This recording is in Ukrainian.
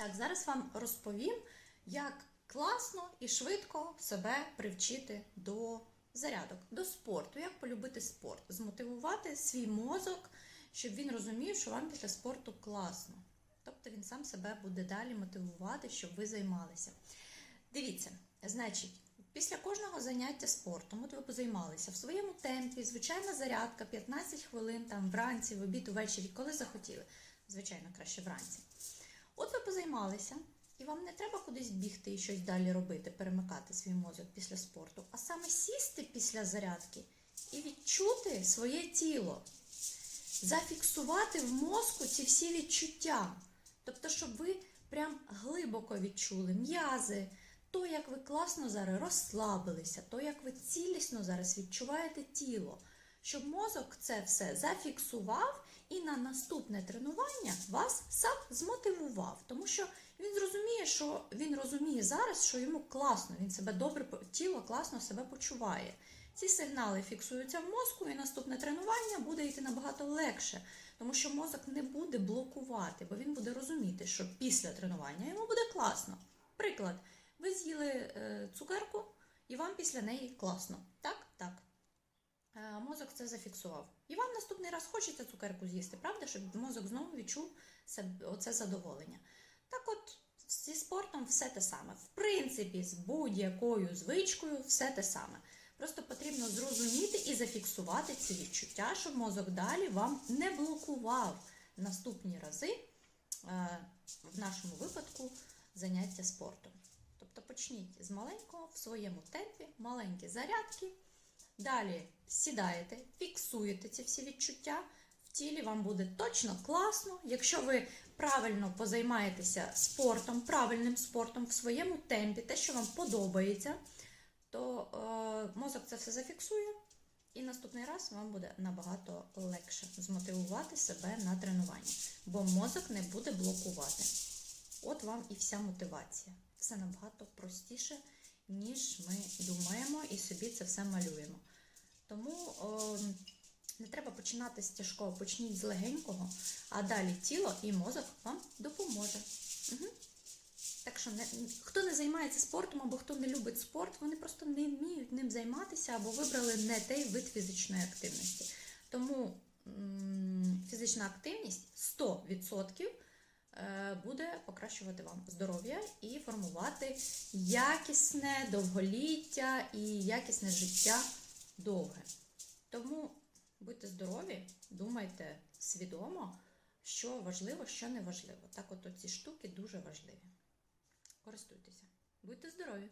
Так, зараз вам розповім, як класно і швидко себе привчити до зарядок, до спорту, як полюбити спорт, змотивувати свій мозок, щоб він розумів, що вам після спорту класно. Тобто він сам себе буде далі мотивувати, щоб ви займалися. Дивіться, значить, після кожного заняття спортом, от ви позаймалися в своєму темпі, звичайна зарядка, 15 хвилин там вранці, в обід, увечері, коли захотіли. Звичайно, краще вранці. От ви позаймалися, і вам не треба кудись бігти і щось далі робити, перемикати свій мозок після спорту, а саме сісти після зарядки і відчути своє тіло, зафіксувати в мозку ці всі відчуття. Тобто, щоб ви прям глибоко відчули м'язи, то, як ви класно зараз розслабилися, то, як ви цілісно зараз відчуваєте тіло, щоб мозок це все зафіксував і на наступне тренування вас сам змотивував. Тому що він зрозуміє, що він розуміє зараз, що йому класно, він себе добре, тіло класно себе почуває. Ці сигнали фіксуються в мозку, і наступне тренування буде йти набагато легше, тому що мозок не буде блокувати, бо він буде розуміти, що після тренування йому буде класно. Приклад, ви з'їли е, цукерку, і вам після неї класно. Так, Мозок це зафіксував. І вам наступний раз хочеться цукерку з'їсти, правда, щоб мозок знову відчув оце задоволення. Так от, зі спортом все те саме. В принципі, з будь-якою звичкою все те саме. Просто потрібно зрозуміти і зафіксувати ці відчуття, щоб мозок далі вам не блокував наступні рази, е, в нашому випадку, заняття спортом. Тобто почніть з маленького в своєму темпі, маленькі зарядки. Далі сідаєте, фіксуєте ці всі відчуття. В тілі вам буде точно класно. Якщо ви правильно позаймаєтеся спортом, правильним спортом в своєму темпі, те, що вам подобається, то е, мозок це все зафіксує, і наступний раз вам буде набагато легше змотивувати себе на тренування, бо мозок не буде блокувати. От вам і вся мотивація. Все набагато простіше, ніж ми думаємо і собі це все малюємо. Тому о, не треба починати з тяжкого, почніть з легенького, а далі тіло і мозок вам допоможе. Угу. Так що не, хто не займається спортом або хто не любить спорт, вони просто не вміють ним займатися або вибрали не той вид фізичної активності. Тому фізична активність 100% е, буде покращувати вам здоров'я і формувати якісне довголіття і якісне життя довге. Тому будьте здорові, думайте свідомо, що важливо, що не важливо. Так, от ці штуки дуже важливі. Користуйтеся. Будьте здорові!